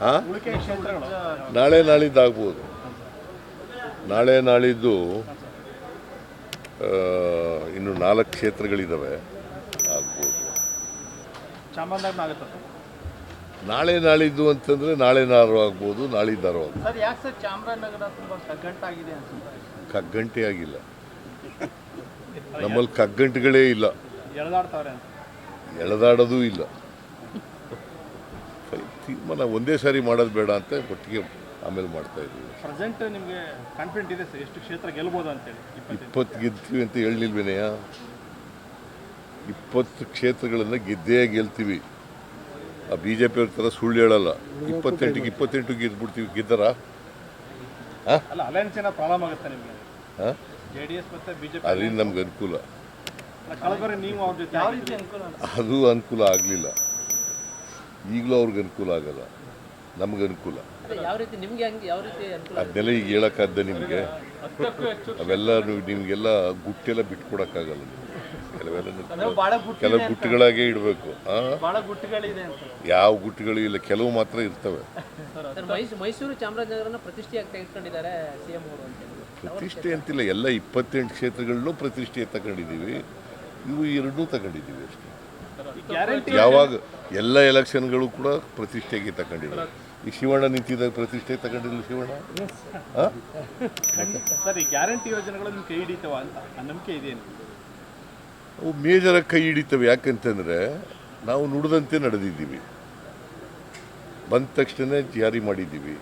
ಹಾಂ ನಾಳೆ ನಾಳಿದ್ದು ಆಗ್ಬೋದು ನಾಳೆ ನಾಳಿದ್ದು ಇನ್ನು ನಾಲ್ಕು ಕ್ಷೇತ್ರಗಳಿದ್ದಾವೆ ಆಗ್ಬೋದು. ನಾಳೆ ನಾಳಿದ್ದು ಅಂತಂದರೆ ನಾಳೆ ನಾರು ಆಗ್ಬೋದು ನಾಳಿದ್ದಾರು ಆಗ್ಬೋದು. ಕಗ್ಗಂಟೆ ಆಗಿಲ್ಲ. ನಮ್ಮಲ್ಲಿ ಕಗ್ಗಂಟುಗಳೇ ಇಲ್ಲ. ಎಳೆದಾಡೋದೂ ಇಲ್ಲ. ತೀರ್ಮಾನ ಒಂದೇ ಸಾರಿ ಮಾಡೋದು ಬೇಡ ಅಂತ ಒಟ್ಟಿಗೆ ಆಮೇಲೆ ಮಾಡ್ತಾ ಇದ್ದೀವಿ. ಪ್ರೆಸೆಂಟ್ ನಿಮಗೆ ಕಾನ್ಫಿಡೆಂಟ್ ಇದೆ ಸರ್? ಎಷ್ಟು ಕ್ಷೇತ್ರ ಗೆಲ್ಬೋದು ಅಂತೇಳಿ ಇಪ್ಪತ್ತು ಗೆದ್ದೀವಿ ಅಂತ ಹೇಳಿಲ್ವೇನೆಯ? ಇಪ್ಪತ್ತು ಕ್ಷೇತ್ರಗಳನ್ನು ಗೆದ್ದೇ ಗೆಲ್ತೀವಿ. ಆ ಬಿ ಜೆ ಪಿಯವ್ರ ಥರ ಸುಳ್ಳು ಹೇಳಲ್ಲ. ಇಪ್ಪತ್ತೆಂಟಿಗೆ ಇಪ್ಪತ್ತೆಂಟು ಗೆದ್ಬಿಡ್ತೀವಿ. ಗೆದ್ದರ? ಅಲ್ಲ ಅಲಯನ್ಸ್ ಏನೋ ಪ್ರಾಬ್ಲಮ್ ಆಗುತ್ತೆ ನಿಮಗೆ? ಹಾಂ ಜೆ ಡಿ ಎಸ್ ಮತ್ತೆ ಬಿಜೆಪಿ ಅದರಿಂದ ನಮ್ಗೆ ಅನುಕೂಲ. ನೀವು ಅವ್ರ ಜೊತೆ ಅದು ಅನುಕೂಲ ಆಗಲಿಲ್ಲ. ಈಗಲೂ ಅವ್ರಿಗೆ ಅನುಕೂಲ ಆಗಲ್ಲ. ನಮ್ಗೆ ಅನುಕೂಲ. ಯಾವ ರೀತಿ ನಿಮ್ಗೆ ಹಂಗೆ ಯಾವ ರೀತಿ ಅನುಕೂಲ ಅದನ್ನೆಲ್ಲ ಈಗ ಹೇಳೋಕ್ಕಾದ್ದ ನಿಮಗೆ? ಅವೆಲ್ಲ ನೀವು ನಿಮಗೆಲ್ಲ ಗುಟ್ಟೆಲ್ಲ ಬಿಟ್ಕೊಡೋಕ್ಕಾಗಲ್ಲ. ಕೆಲವೆಲ್ಲ ಕೆಲವು ಗುಟ್ಟುಗಳಾಗೆ ಇಡಬೇಕು. ಯಾವ ಗುಟ್ಟುಗಳು ಇಲ್ಲ ಕೆಲವು ಮಾತ್ರ ಇರ್ತವೆ. ಸರ್ ಮೈಸೂರು ಚಾಮರಾಜನಗರನ ಪ್ರತಿಷ್ಠೆಯಾಗಿ ತೆಗೆದುಕೊಂಡಿದ್ದಾರೆ ಪ್ರತಿಷ್ಠೆ ಅಂತಿಲ್ಲ ಎಲ್ಲ ಇಪ್ಪತ್ತೆಂಟು ಕ್ಷೇತ್ರಗಳನ್ನೂ ಪ್ರತಿಷ್ಠೆ ತಗೊಂಡಿದ್ದೀವಿ. ಇವು ಎರಡೂ ತಗೊಂಡಿದ್ದೀವಿ ಅಷ್ಟೇ. ಯಾವಾಗ ಎಲ್ಲ ಎಲೆಕ್ಷನ್ಗಳು ಕೂಡ ಪ್ರತಿಷ್ಠೆಗೆ ತಗೊಂಡಿದ್ದಾರೆ ಈ ಶಿವಣ್ಣ ನಿಂತಿದ್ದಾಗ ಪ್ರತಿಷ್ಠೆ ತಗೊಂಡಿಲ್ಲ ಶಿವಣ್ಣ? ಸರಿ ಈ ಗ್ಯಾರಂಟಿ ಯೋಜನೆಗಳು ನಿಮ್ಗೆ ಕೈ ಹಿಡಿತವ ಅಂತ ಆ ನಂಬಿಕೆ ಇದೆಯೇನು ಅವು ಮೇಜರ ಕೈ ಹಿಡಿತವೆ. ಯಾಕಂತಂದರೆ ನಾವು ನುಡಿದಂತೆ ನಡೆದಿದ್ದೀವಿ. ಬಂದ ತಕ್ಷಣ ಜಾರಿ ಮಾಡಿದ್ದೀವಿ.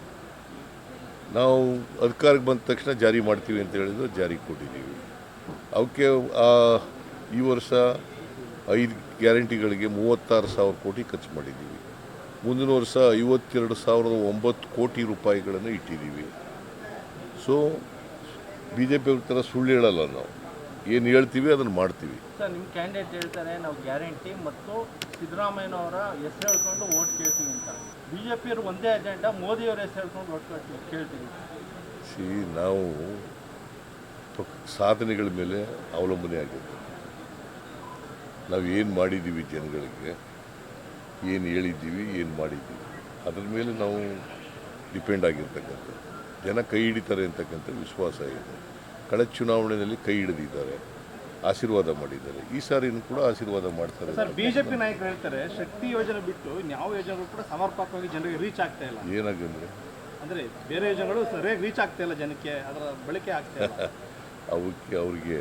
ನಾವು ಅಧಿಕಾರಕ್ಕೆ ಬಂದ ತಕ್ಷಣ ಜಾರಿ ಮಾಡ್ತೀವಿ ಅಂತ ಹೇಳಿದ್ರು ಜಾರಿ ಕೊಟ್ಟಿದ್ದೀವಿ. ಅವಕ್ಕೆ ಆ, ಈ ವರ್ಷ ಐದು ಗ್ಯಾರಂಟಿಗಳಿಗೆ ಮೂವತ್ತಾರು ಸಾವಿರ ಕೋಟಿ ಖರ್ಚು ಮಾಡಿದ್ದೀವಿ. ಮುಂದಿನ ವರ್ಷ ಐವತ್ತೆರಡು ಸಾವಿರದ ಒಂಬತ್ತು ಕೋಟಿ ರೂಪಾಯಿಗಳನ್ನು ಇಟ್ಟಿದ್ದೀವಿ. ಸೊ ಬಿ ಜೆ ಪಿ ಅವ್ರ ಥರ ಸುಳ್ಳು ಹೇಳಲ್ಲ ನಾವು. ಏನು ಹೇಳ್ತೀವಿ ಅದನ್ನು ಮಾಡ್ತೀವಿ. ಸರ್ ನಿಮ್ಮ ಕ್ಯಾಂಡಿಡೇಟ್ ಹೇಳ್ತಾರೆ ನಾವು ಗ್ಯಾರಂಟಿ ಮತ್ತು ಸಿದ್ದರಾಮಯ್ಯನವರ ಹೆಸರು ಹೇಳ್ಕೊಂಡು ಓಟ್ ಕೇಳ್ತೀವಿ ಅಂತ. ಬಿ ಜೆ ಪಿಯವರು ಒಂದೇ ಅಜೆಂಡಾ ಮೋದಿಯವರ ಹೆಸರು ಹೇಳ್ಕೊಂಡು ಓಟ್ ಕೇಳ್ತೀವಿ ಕೇಳ್ತೀವಿ. ಸಿ ನಾವು ಸಾಧನೆಗಳ ಮೇಲೆ ಅವಲಂಬನೆ ಆಗಿರುತ್ತೆ ನಾವು ಏನು ಮಾಡಿದ್ದೀವಿ ಜನಗಳಿಗೆ ಏನು ಹೇಳಿದ್ದೀವಿ ಏನು ಮಾಡಿದ್ದೀವಿ ಅದ್ರ ಮೇಲೆ ನಾವು ಡಿಪೆಂಡ್ ಆಗಿರ್ತಕ್ಕಂಥದ್ದು. ಜನ ಕೈ ಹಿಡಿತಾರೆ ಅಂತಕ್ಕಂಥ ವಿಶ್ವಾಸ ಇದೆ. ಕಳೆದ ಚುನಾವಣೆಯಲ್ಲಿ ಕೈ ಹಿಡಿದಿದ್ದಾರೆ ಆಶೀರ್ವಾದ ಮಾಡಿದ್ದಾರೆ. ಈ ಸಾರಿನೂ ಕೂಡ ಆಶೀರ್ವಾದ ಮಾಡ್ತಾರೆ. ಬಿಜೆಪಿ ನಾಯಕರು ಹೇಳ್ತಾರೆ ಶಕ್ತಿ ಯೋಜನೆ ಬಿಟ್ಟು ಯಾವ ಯೋಜನೆಗಳು ಕೂಡ ಸಮರ್ಪಕವಾಗಿ ಜನರಿಗೆ ರೀಚ್ ಆಗ್ತಾ ಇಲ್ಲ. ಏನಾಗಂದ್ರೆ? ಅಂದರೆ ಬೇರೆ ಯೋಜನೆಗಳು ಸರಿಯಾಗಿ ರೀಚ್ ಆಗ್ತಾ ಇಲ್ಲ ಜನಕ್ಕೆ ಅದರ ಬಳಕೆ ಆಗ್ತಾ ಇಲ್ಲ. ಅವಕ್ಕೆ ಅವ್ರಿಗೆ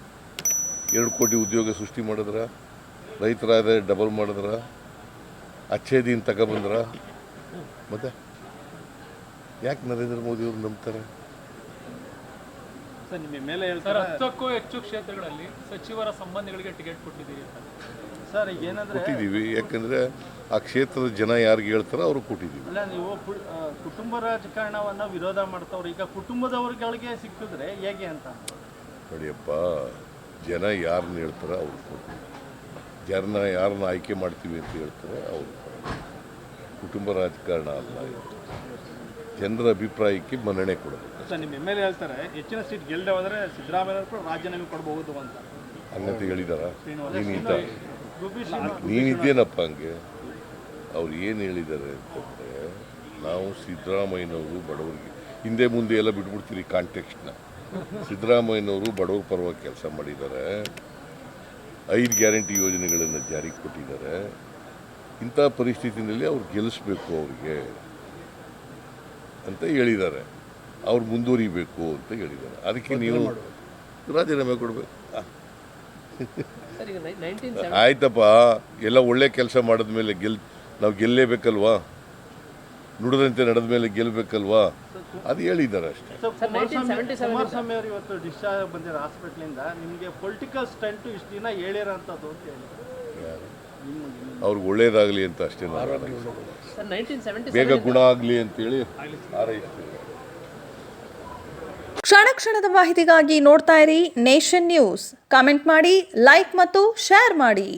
ಎರಡು ಕೋಟಿ ಉದ್ಯೋಗ ಸೃಷ್ಟಿ ಮಾಡಿದ್ರೆ ರೈತರ ಆದಾಯ ಡಬಲ್ ಮಾಡಿದ್ರ ಅಚ್ಚೇದಿನ ತಗೊಬಂದ್ರ ಮತ್ತೆ ಯಾಕೆ ನರೇಂದ್ರ ಮೋದಿ ಮೋದಿಯವರು ನಂಬ್ತಾರೆ? ಸರ್ ನಿಮ್ಮ ಮೇಲೆ ಹೇಳ್ತಾರೆ? ಹತ್ತಕ್ಕೂ ಹೆಚ್ಚು ಕ್ಷೇತ್ರಗಳಲ್ಲಿ ಸಚಿವರ ಸಂಬಂಧಿಗಳಿಗೆ ಟಿಕೆಟ್ ಕೊಟ್ಟಿದ್ದೀರಿ ಅಂತ. ಸರ್ ಈಗ ಏನಂದ್ರೆ ಕೊಟ್ಟಿದ್ದೀವಿ ಯಾಕಂದರೆ ಆ ಕ್ಷೇತ್ರದ ಜನ ಯಾರಿಗೆ ಹೇಳ್ತಾರೋ ಅವ್ರಿಗೆ ಕೊಟ್ಟಿದ್ದೀವಿ. ಅಲ್ಲ ನೀವು ಕುಟುಂಬ ರಾಜಕಾರಣವನ್ನು ವಿರೋಧ ಮಾಡ್ತಾವ್ರು ಈಗ ಕುಟುಂಬದವ್ರಿಗೆ ಸಿಕ್ಕಿದ್ರೆ ಹೇಗೆ ಅಂತ? ನೋಡಿಯಪ್ಪ ಜನ ಯಾರನ್ನ ಹೇಳ್ತಾರೆ ಅವ್ರು ಕೊಡ್ತೀವಿ ಜನ ಯಾರನ್ನ ಆಯ್ಕೆ ಮಾಡ್ತೀವಿ ಅಂತ ಹೇಳ್ತಾರೆ ಅವ್ರು ಕುಟುಂಬ ರಾಜಕಾರಣ ಅಲ್ಲ ಇದು. ಜನರ ಅಭಿಪ್ರಾಯಕ್ಕೆ ಮನ್ನಣೆ ಕೊಡಬೇಕು. ಸರ್ ನಿಮ್ಮ ಎಂ ಎಲ್ ಎ ಹೇಳ್ತಾರೆ ಹೆಚ್ಚಿನ ಸೀಟ್ ಗೆಲ್ಲದೆ ಹೋದರೆ ಸಿದ್ದರಾಮಯ್ಯ ಕೂಡ ರಾಜೀನಾಮೆ ಕೊಡಬಹುದು ಅಂತ. ಹಂಗಂತ ಹೇಳಿದಾರ? ನೀನಿದ್ದ ನೀನಿದ್ದೇನಪ್ಪ ಹಂಗೆ? ಅವ್ರು ಏನು ಹೇಳಿದ್ದಾರೆ ಅಂತಂದರೆ ನಾವು ಸಿದ್ದರಾಮಯ್ಯನವರು ಬಡವರಿಗೆ ಹಿಂದೆ ಮುಂದೆ ಎಲ್ಲ ಬಿಟ್ಬಿಡ್ತೀರಿ ಕಾಂಟೆಕ್ಸ್ಟ್ನ ಸಿದ್ದರಾಮಯ್ಯನವರು ಬಡವರ ಪರವಾಗಿ ಕೆಲಸ ಮಾಡಿದ್ದಾರೆ. ಐದು ಗ್ಯಾರಂಟಿ ಯೋಜನೆಗಳನ್ನು ಜಾರಿಗೆ ಕೊಟ್ಟಿದ್ದಾರೆ. ಇಂಥ ಪರಿಸ್ಥಿತಿನಲ್ಲಿ ಅವ್ರು ಗೆಲ್ಲಿಸ್ಬೇಕು ಅವ್ರಿಗೆ ಅಂತ ಹೇಳಿದ್ದಾರೆ. ಅವ್ರು ಮುಂದುವರಿಬೇಕು ಅಂತ ಹೇಳಿದ್ದಾರೆ. ಅದಕ್ಕೆ ನೀವು ರಾಜೀನಾಮೆ ಕೊಡಬೇಕು. ಆಯ್ತಪ್ಪ. ಎಲ್ಲ ಒಳ್ಳೆ ಕೆಲಸ ಮಾಡಿದ್ಮೇಲೆ ಗೆಲ್ ನಾವು ಗೆಲ್ಲೇಬೇಕಲ್ವಾ ನುಡಿದಂತೆ ನಡೆದ ಮೇಲೆ ಗೆಲ್ಲಬೇಕಲ್ವಾ ಅದು ಹೇಳಿದ್ದಾರೆ ಅಷ್ಟೇ. ಕುಮಾರಸ್ವಾಮಿ 1977 ಕುಮಾರಸ್ವಾಮಿ ಅವರು ಇವತ್ತು ಡಿಸ್ಚಾರ್ಜ್ ಬಂದಿರೋ ಹಾಸ್ಪಿಟ್ಲಿಂದ ನಿಮಗೆ ಪೊಲಿಟಿಕಲ್ ಸ್ಟಂಟು ಇಷ್ಟು ದಿನ ಹೇಳಿರೋಂಥದ್ದು ಅಂತ ಹೇಳಿ. ಅವ್ರಿಗೆ ಒಳ್ಳೇದಾಗಲಿ ಅಂತ ಅಷ್ಟೇ ಬೇಗ ಗುಣ ಆಗಲಿ ಅಂತೇಳಿ ಹಾರೈಸ್ತೀನಿ ಕ್ಷಣ ಕ್ಷಣದ ಮಾಹಿತಿಗಾಗಿ ನೋಡ್ತಾ ಇರಿ ನೇಷನ್ ನ್ಯೂಸ್. ಕಾಮೆಂಟ್ ಮಾಡಿ ಲೈಕ್ ಮತ್ತು ಶೇರ್ ಮಾಡಿ.